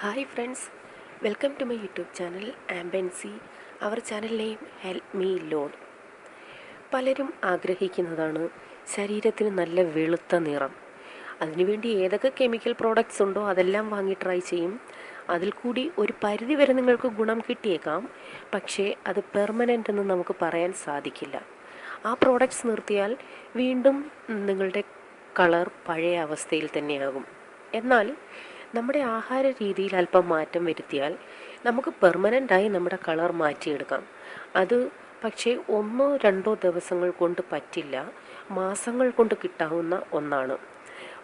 Hi friends welcome to my YouTube channel ആംബൻസി our channel name help me loan പലരും ആഗ്രഹിക്കുന്നതാണ് ശരീരത്തിന് നല്ല വെളുത്ത നിറം. അതിനുവേണ്ടി ഏതൊക്കെ കെമിക്കൽ പ്രോഡക്റ്റ്സ് ഉണ്ടോ അതെല്ലാം വാങ്ങി ട്രൈ ചെയ്യും. അതിൽ കൂടി ഒരു പരിധി വരെ നിങ്ങൾക്ക് ഗുണം കിട്ടിയേക്കാം. പക്ഷേ അത് പെർമനന്റ് എന്ന് നമുക്ക് പറയാൻ സാധിക്കില്ല. ആ പ്രോഡക്റ്റ്സ് നിർത്തിയാൽ വീണ്ടും നിങ്ങളുടെ കളർ പഴയ അവസ്ഥയിൽ തന്നെയാകും. എന്നാൽ നമ്മുടെ ആഹാര രീതിയിൽ അല്പം മാറ്റം വരുത്തിയാൽ നമുക്ക് പെർമനന്റായി നമ്മുടെ കളർ മാറ്റിയെടുക്കാം. അത് പക്ഷേ ഒന്നോ രണ്ടോ ദിവസങ്ങൾ കൊണ്ട് പറ്റില്ല. മാസങ്ങൾ കൊണ്ട് കിട്ടാവുന്ന ഒന്നാണ്.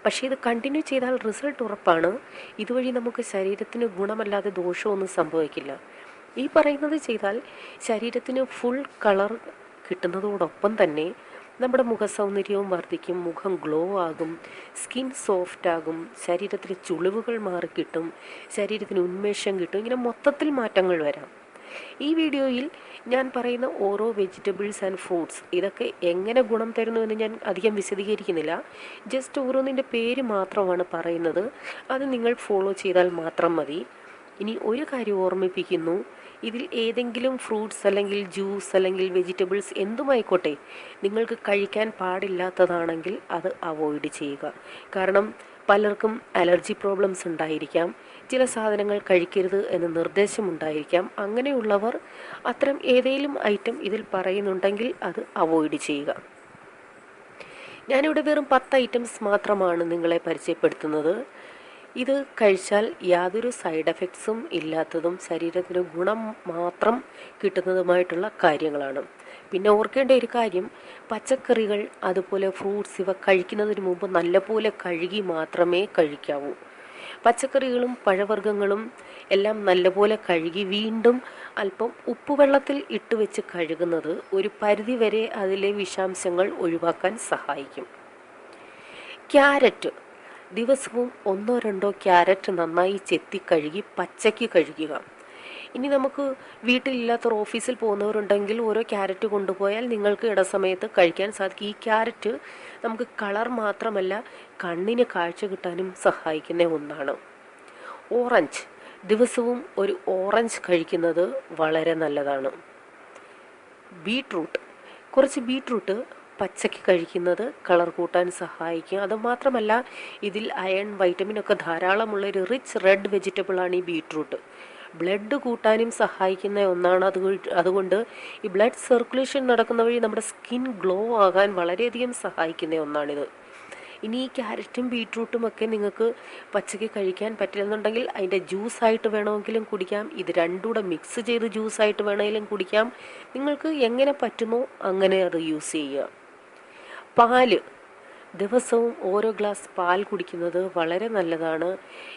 പക്ഷേ ഇത് കണ്ടിന്യൂ ചെയ്താൽ റിസൾട്ട് ഉറപ്പാണ്. ഇതുവഴി നമുക്ക് ശരീരത്തിന് ഗുണമല്ലാതെ ദോഷമൊന്നും സംഭവിക്കില്ല. ഈ പറയുന്നത് ചെയ്താൽ ശരീരത്തിന് ഫുൾ കളർ കിട്ടുന്നതോടൊപ്പം തന്നെ നമ്മുടെ മുഖ സൗന്ദര്യവും വർദ്ധിക്കും മുഖം ഗ്ലോ ആകും സ്കിൻ സോഫ്റ്റ് ആകും ശരീരത്തിലെ ചുളിവുകൾ മാറിക്കിട്ടും ശരീരത്തിന് ഉന്മേഷം കിട്ടും ഇങ്ങനെ മൊത്തത്തിൽ മാറ്റങ്ങൾ വരാം. ഈ വീഡിയോയിൽ ഞാൻ പറയുന്ന ഓരോ വെജിറ്റബിൾസ് ആൻഡ് ഫ്രൂട്ട്സ് ഇതൊക്കെ എങ്ങനെ ഗുണം തരുന്നുവെന്ന് ഞാൻ അധികം വിശദീകരിക്കുന്നില്ല. ജസ്റ്റ് ഓരോന്നിന്റെ പേര് മാത്രമാണ് പറയുന്നത്. അത് നിങ്ങൾ ഫോളോ ചെയ്താൽ മാത്രം മതി. ഇനി ഒരു കാര്യം ഓർമ്മിപ്പിക്കുന്നു. ഇതിൽ ഏതെങ്കിലും ഫ്രൂട്ട്സ് അല്ലെങ്കിൽ ജ്യൂസ് അല്ലെങ്കിൽ വെജിറ്റബിൾസ് എന്തുമായിക്കോട്ടെ നിങ്ങൾക്ക് കഴിക്കാൻ പാടില്ലാത്തതാണെങ്കിൽ അത് അവോയ്ഡ് ചെയ്യുക. കാരണം പലർക്കും അലർജി പ്രോബ്ലംസ് ഉണ്ടായിരിക്കാം. ചില സാധനങ്ങൾ കഴിക്കരുത് എന്ന് നിർദ്ദേശമുണ്ടായിരിക്കാം അങ്ങനെയുള്ളവർ അത്തരം ഏതെങ്കിലും ഐറ്റം ഇതിൽ പറയുന്നുണ്ടെങ്കിൽ അത് അവോയ്ഡ് ചെയ്യുക. ഞാനിവിടെ വെറും പത്ത് ഐറ്റംസ് മാത്രമാണ് നിങ്ങളെ പരിചയപ്പെടുത്തുന്നത്. ഇത് കഴിച്ചാൽ യാതൊരു സൈഡ് എഫക്ട്സും ഇല്ലാത്തതും ശരീരത്തിന് ഗുണം മാത്രം കിട്ടുന്നതുമായിട്ടുള്ള കാര്യങ്ങളാണ്. പിന്നെ ഓർക്കേണ്ട ഒരു കാര്യം പച്ചക്കറികൾ അതുപോലെ ഫ്രൂട്ട്സ് ഇവ കഴിക്കുന്നതിന് മുമ്പ് നല്ലപോലെ കഴുകി മാത്രമേ കഴിക്കാവൂ. പച്ചക്കറികളും പഴവർഗങ്ങളും എല്ലാം നല്ലപോലെ കഴുകി വീണ്ടും അല്പം ഉപ്പുവെള്ളത്തിൽ ഇട്ട് വെച്ച് കഴുകുന്നത് ഒരു പരിധിവരെ അതിലെ വിഷാംശങ്ങൾ ഒഴിവാക്കാൻ സഹായിക്കും. ക്യാരറ്റ് ദിവസവും ഒന്നോ രണ്ടോ ക്യാരറ്റ് നന്നായി ചെത്തി കഴുകി പച്ചയ്ക്ക് കഴുകുക. ഇനി നമുക്ക് വീട്ടിലില്ലാത്തവർ ഓഫീസിൽ പോകുന്നവരുണ്ടെങ്കിൽ ഓരോ ക്യാരറ്റ് കൊണ്ടുപോയാൽ നിങ്ങൾക്ക് ഇടസമയത്ത് കഴിക്കാൻ സാധിക്കും. ഈ ക്യാരറ്റ് നമുക്ക് കളർ മാത്രമല്ല കണ്ണിന് കാഴ്ച കിട്ടാനും സഹായിക്കുന്ന ഒന്നാണ്. ഓറഞ്ച്. ദിവസവും ഒരു ഓറഞ്ച് കഴിക്കുന്നത് വളരെ നല്ലതാണ്. ബീട്രൂട്ട്. കുറച്ച് ബീട്രൂട്ട് പച്ചയ്ക്ക് കഴിക്കുന്നത് കളർ കൂട്ടാൻ സഹായിക്കും. അതുമാത്രമല്ല ഇതിൽ അയൺ വൈറ്റമിൻ ഒക്കെ ധാരാളമുള്ള ഒരു റിച്ച് റെഡ് വെജിറ്റബിളാണ് ഈ ബീട്രൂട്ട് ബ്ലഡ് കൂട്ടാനും സഹായിക്കുന്ന ഒന്നാണ്. അത് അതുകൊണ്ട് ഈ ബ്ലഡ് സർക്കുലേഷൻ നടക്കുന്ന വഴി നമ്മുടെ സ്കിൻ ഗ്ലോ ആകാൻ വളരെയധികം സഹായിക്കുന്ന ഒന്നാണിത്. ഇനി ഈ ക്യാരറ്റും ബീട്രൂട്ടും ഒക്കെ നിങ്ങൾക്ക് പച്ചയ്ക്ക് കഴിക്കാൻ പറ്റില്ലെന്നുണ്ടെങ്കിൽ അതിന്റെ ജ്യൂസായിട്ട് വേണമെങ്കിലും കുടിക്കാം. ഇത് രണ്ടും കൂടെ മിക്സ് ചെയ്ത് ജ്യൂസായിട്ട് വേണമെങ്കിലും കുടിക്കാം. നിങ്ങൾക്ക് എങ്ങനെ പറ്റുമോ അങ്ങനെ അത് യൂസ് ചെയ്യുക. പാൽ. ദിവസവും ഓരോ ഗ്ലാസ് പാൽ കുടിക്കുന്നത് വളരെ നല്ലതാണ്.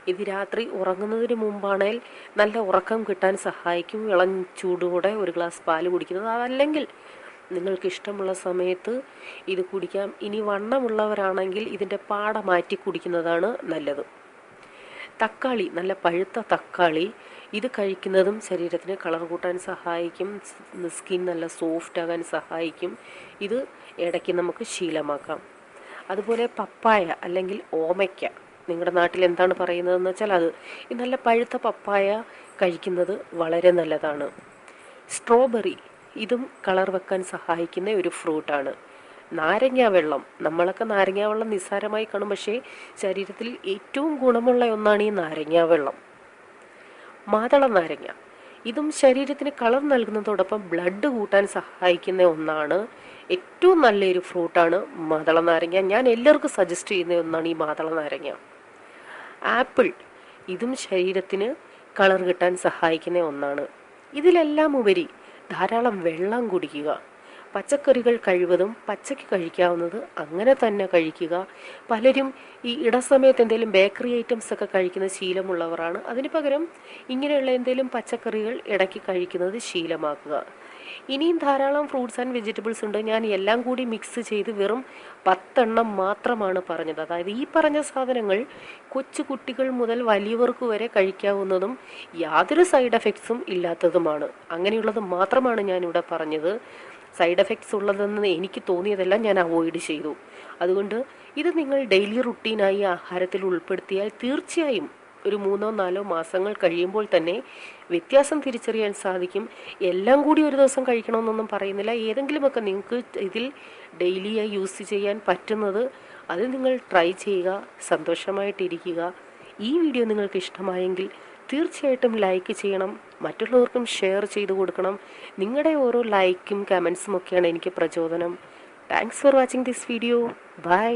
ഇത് രാത്രി ഉറങ്ങുന്നതിന് മുമ്പാണെങ്കിൽ നല്ല ഉറക്കം കിട്ടാൻ സഹായിക്കും. ഇളം ചൂടോടെ ഒരു ഗ്ലാസ് പാൽ കുടിക്കുന്നത്. അതല്ലെങ്കിൽ നിങ്ങൾക്ക് ഇഷ്ടമുള്ള സമയത്ത് ഇത് കുടിക്കാം. ഇനി വണ്ണമുള്ളവരാണെങ്കിൽ ഇതിന്റെ പാട മാറ്റി കുടിക്കുന്നതാണ് നല്ലത്. തക്കാളി നല്ല പഴുത്ത തക്കാളി. ഇത് കഴിക്കുന്നതും ശരീരത്തിന് കളർ കൂട്ടാൻ സഹായിക്കും. സ്കിൻ നല്ല സോഫ്റ്റ് ആകാൻ സഹായിക്കും. ഇത് ഇടയ്ക്ക് നമുക്ക് ശീലമാക്കാം. അതുപോലെ പപ്പായ അല്ലെങ്കിൽ ഓമയ്ക്ക. നിങ്ങളുടെ നാട്ടിൽ എന്താണ് പറയുന്നതെന്ന് വെച്ചാൽ അത്. ഈ നല്ല പഴുത്ത പപ്പായ കഴിക്കുന്നത് വളരെ നല്ലതാണ്. സ്ട്രോബെറി ഇതും കളർ വെക്കാൻ സഹായിക്കുന്ന ഒരു ഫ്രൂട്ടാണ്. നാരങ്ങ വെള്ളം നമ്മളൊക്കെ നാരങ്ങ വെള്ളം നിസ്സാരമായി കാണും. പക്ഷേ ശരീരത്തിൽ ഏറ്റവും ഗുണമുള്ള ഒന്നാണ് ഈ നാരങ്ങ വെള്ളം മാതള നാരങ്ങ. ഇതും ശരീരത്തിന് കളർ നൽകുന്നതോടൊപ്പം ബ്ലഡ് കൂട്ടാൻ സഹായിക്കുന്ന ഒന്നാണ്. ഏറ്റവും നല്ലൊരു ഫ്രൂട്ടാണ് മാതള നാരങ്ങ. ഞാൻ എല്ലാവർക്കും സജസ്റ്റ് ചെയ്യുന്ന ഒന്നാണ് ഈ മാതള നാരങ്ങ. ആപ്പിൾ. ഇതും ശരീരത്തിന് കളർ കിട്ടാൻ സഹായിക്കുന്ന ഒന്നാണ്. ഇതിലെല്ലാം ഉപരി ധാരാളം വെള്ളം കുടിക്കുക. പച്ചക്കറികൾ കഴിവതും പച്ചയ്ക്ക് കഴിക്കാവുന്നത് അങ്ങനെ തന്നെ കഴിക്കുക. പലരും ഈ ഇടസമയത്ത് എന്തെങ്കിലും ബേക്കറി ഐറ്റംസ് ഒക്കെ കഴിക്കുന്ന ശീലമുള്ളവരാണ്. അതിന് പകരം ഇങ്ങനെയുള്ള എന്തെങ്കിലും പച്ചക്കറികൾ ഇടയ്ക്ക് കഴിക്കുന്നത് ശീലമാക്കുക. ഇനിയും ധാരാളം ഫ്രൂട്ട്സ് ആൻഡ് വെജിറ്റബിൾസ് ഉണ്ട്. ഞാൻ എല്ലാം കൂടി മിക്സ് ചെയ്ത് വെറും പത്തെണ്ണം മാത്രമാണ് പറഞ്ഞത്. അതായത് ഈ പറഞ്ഞ സാധനങ്ങൾ കൊച്ചു കുട്ടികൾ മുതൽ വലിയവർക്ക് വരെ കഴിക്കാവുന്നതും യാതൊരു സൈഡ് എഫക്ട്സും ഇല്ലാത്തതുമാണ്. അങ്ങനെയുള്ളത് മാത്രമാണ് ഞാനിവിടെ പറഞ്ഞത്. സൈഡ് എഫക്ട്സ് ഉള്ളതെന്ന് എനിക്ക് തോന്നിയതെല്ലാം ഞാൻ അവോയ്ഡ് ചെയ്തു. അതുകൊണ്ട് ഇത് നിങ്ങൾ ഡെയിലി റുട്ടീനായി ആഹാരത്തിൽ ഉൾപ്പെടുത്തിയാൽ തീർച്ചയായും ഒരു മൂന്നോ നാലോ മാസങ്ങൾ കഴിയുമ്പോൾ തന്നെ വ്യത്യാസം തിരിച്ചറിയാൻ സാധിക്കും. എല്ലാം കൂടി ഒരു ദിവസം കഴിക്കണമെന്നൊന്നും പറയുന്നില്ല. ഏതെങ്കിലുമൊക്കെ നിങ്ങൾക്ക് ഇതിൽ ഡെയിലിയായി യൂസ് ചെയ്യാൻ പറ്റുന്നത് അത് നിങ്ങൾ ട്രൈ ചെയ്യുക സന്തോഷമായിട്ടിരിക്കുക. ഈ വീഡിയോ നിങ്ങൾക്ക് ഇഷ്ടമായെങ്കിൽ തീർച്ചയായിട്ടും ലൈക്ക് ചെയ്യണം. മറ്റുള്ളവർക്കും ഷെയർ ചെയ്തു കൊടുക്കണം. നിങ്ങളുടെ ഓരോ ലൈക്കും കമൻസും ഒക്കെയാണ് എനിക്ക് പ്രചോദനം. Thanks for watching this video bye